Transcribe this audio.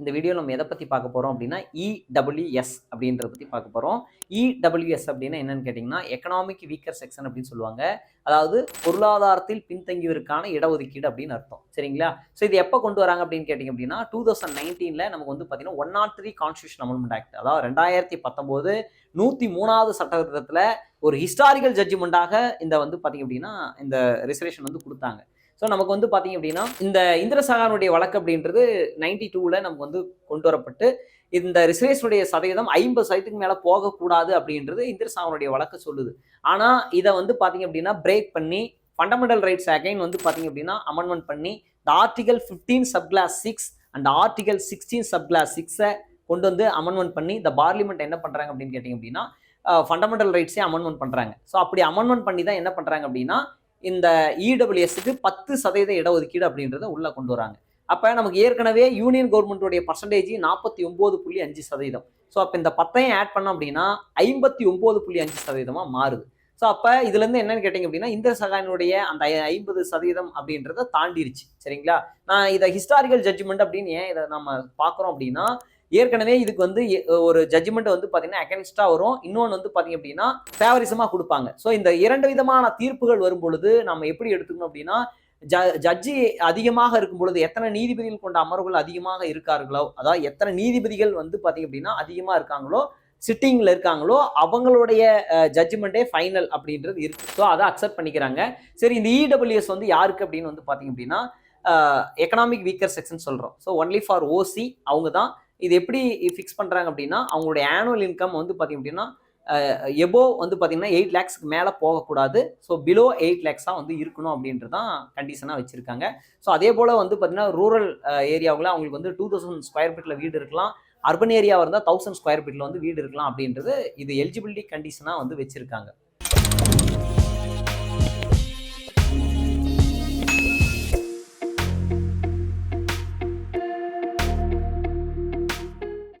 இந்த வீடியோ நம்ம எதை பற்றி பார்க்க போகிறோம் அப்படின்னா இடபிள்யூஎஸ் அப்படின்றத பற்றி பார்க்க போகிறோம் இடபிள்யூஎஸ் அப்படின்னா என்னன்னு கேட்டிங்கன்னா எக்கனாமிக் வீக்கர் செக்ஷன் அப்படின்னு சொல்லுவாங்க. அதாவது பொருளாதாரத்தில் பின்தங்கியவருக்கான இடஒதுக்கீடு அப்படின்னு அர்த்தம். சரிங்களா? ஸோ இது எப்போ கொண்டு வராங்க அப்படின்னு கேட்டிங்க அப்படின்னா டூ தௌசண்ட் நைன்டீனில் நமக்கு வந்து பார்த்தீங்கன்னா one not three constitution amendment act அதாவது ரெண்டாயிரத்தி பத்தொம்போது நூற்றி மூணாவது சட்டத்திட்டத்தில் ஒரு ஹிஸ்டாரிக்கல் ஜட்ஜ்மெண்ட்டாக இந்த வந்து பார்த்தீங்க அப்படின்னா இந்த ரிசர்வேஷன் வந்து கொடுத்தாங்க. ஸோ நமக்கு வந்து பார்த்தீங்க அப்படின்னா இந்த இந்திரசாகனுடைய வழக்கு அப்படின்றது நைன்டி டூவில் நமக்கு வந்து கொண்டு வரப்பட்டு இந்த ரிசர்வேஷனுடைய சதவீதம் ஐம்பது சதவீதத்துக்கு மேலே போகக்கூடாது அப்படின்றது இந்திரசாகனுடைய வழக்கு சொல்லுது. ஆனால் இதை வந்து பார்த்தீங்க அப்படின்னா பிரேக் பண்ணி ஃபண்டமெண்டல் ரைட்ஸ் அகைன் வந்து பார்த்தீங்க அப்படின்னா அமெண்ட்மெண்ட் பண்ணி இந்த article fifteen sub clause six and article sixteen sub clause சிக்ஸை கொண்டு வந்து அமெண்ட்மெண்ட் பண்ணி இந்த பார்லிமெண்ட் என்ன பண்ணுறாங்க அப்படின்னு கேட்டிங்க அப்படின்னா ஃபண்டமெண்டல் ரைட்ஸே அமெண்ட்மெண்ட் பண்ணுறாங்க ஸோ அப்படி அமெண்ட்மெண்ட் பண்ணி தான் என்ன பண்ணுறாங்க அப்படின்னா இந்த இடபிள்யூஎஸ்க்கு பத்து சதவீத இடஒதுக்கீடு அப்படின்றத உள்ள கொண்டு வராங்க. அப்போ நமக்கு ஏற்கனவே யூனியன் கவர்மெண்ட்டுடைய பர்சன்டேஜ் நாற்பத்தி ஒம்பது புள்ளி அஞ்சு சதவீதம். ஸோ அப்போ இந்த பத்தையும் ஆட் பண்ணோம் அப்படின்னா ஐம்பத்தி ஒம்பது புள்ளி அஞ்சு சதவீதமாக மாறுது. ஸோ அப்போ இதுலேருந்து என்னன்னு கேட்டிங்க அப்படின்னா இந்திர சகாயினுடைய அந்த ஐம்பது சதவீதம் அப்படின்றத தாண்டிருச்சு. சரிங்களா? நான் இதை ஹிஸ்டாரிக்கல் ஜட்ஜ்மெண்ட் அப்படின்னு ஏன் இதை நம்ம பார்க்குறோம் அப்படின்னா ஏற்கனவே இதுக்கு வந்து எ- ஒரு ஜட்ஜ்மெண்ட் வந்து பார்த்தீங்கன்னா அகேன்ஸ்டாக வரும். இன்னொன்று வந்து பார்த்தீங்க அப்படின்னா ஃபேவரிசமாக கொடுப்பாங்க. ஸோ இந்த இரண்டு விதமான தீர்ப்புகள் வரும் பொழுது நம்ம எப்படி எடுத்துக்கணும் அப்படின்னா ஜ ஜட்ஜி அதிகமாக இருக்கும் பொழுது எத்தனை நீதிபதிகள் கொண்ட அமர்வுகள் அதிகமாக இருக்கார்களோ அதாவது எத்தனை நீதிபதிகள் வந்து பார்த்தீங்க அப்படின்னா அதிகமாக இருக்காங்களோ சிட்டிங்கில் இருக்காங்களோ அவங்களுடைய ஜட்ஜ்மெண்ட்டே ஃபைனல் அப்படின்றது இருக்கு. ஸோ அதை அக்செப்ட் பண்ணிக்கிறாங்க. சரி இந்த இடபிள்யூஎஸ் வந்து யாருக்கு அப்படின்னு வந்து பார்த்தீங்க அப்படின்னா எக்கனாமிக் வீக்கர் செக்ஷன் சொல்கிறோம் ஸோ ஒன்லி ஃபார் ஓசி அவங்க தான் இது எப்படி ஃபிக்ஸ் பண்ணுறாங்க அப்படின்னா அவங்களுடைய ஆனுவல் இன்கம் வந்து பார்த்தீங்க அப்படின்னா எபோ வந்து பார்த்தீங்கன்னா எயிட் லேக்ஸ்க்கு மேலே போகக்கூடாது. ஸோ பிலோ எயிட் லேக்ஸாக வந்து இருக்கணும் அப்படின்றது தான் கண்டிஷனாக வச்சுருக்காங்க. ஸோ அதே போல் வந்து பார்த்திங்கன்னா ரூரல் ஏரியாவில் அவங்களுக்கு வந்து டூ தௌசண்ட் ஸ்கொயர் ஃபீட்டில் வீடு இருக்கலாம். அர்பன் ஏரியாவாக இருந்தால் தௌசண்ட் ஸ்கொயர் ஃபீட்டில் வந்து வீடு இருக்கலாம் அப்படின்றது இது எலிஜிபிலிட்டி கண்டிஷனாக வந்து வச்சுருக்காங்க.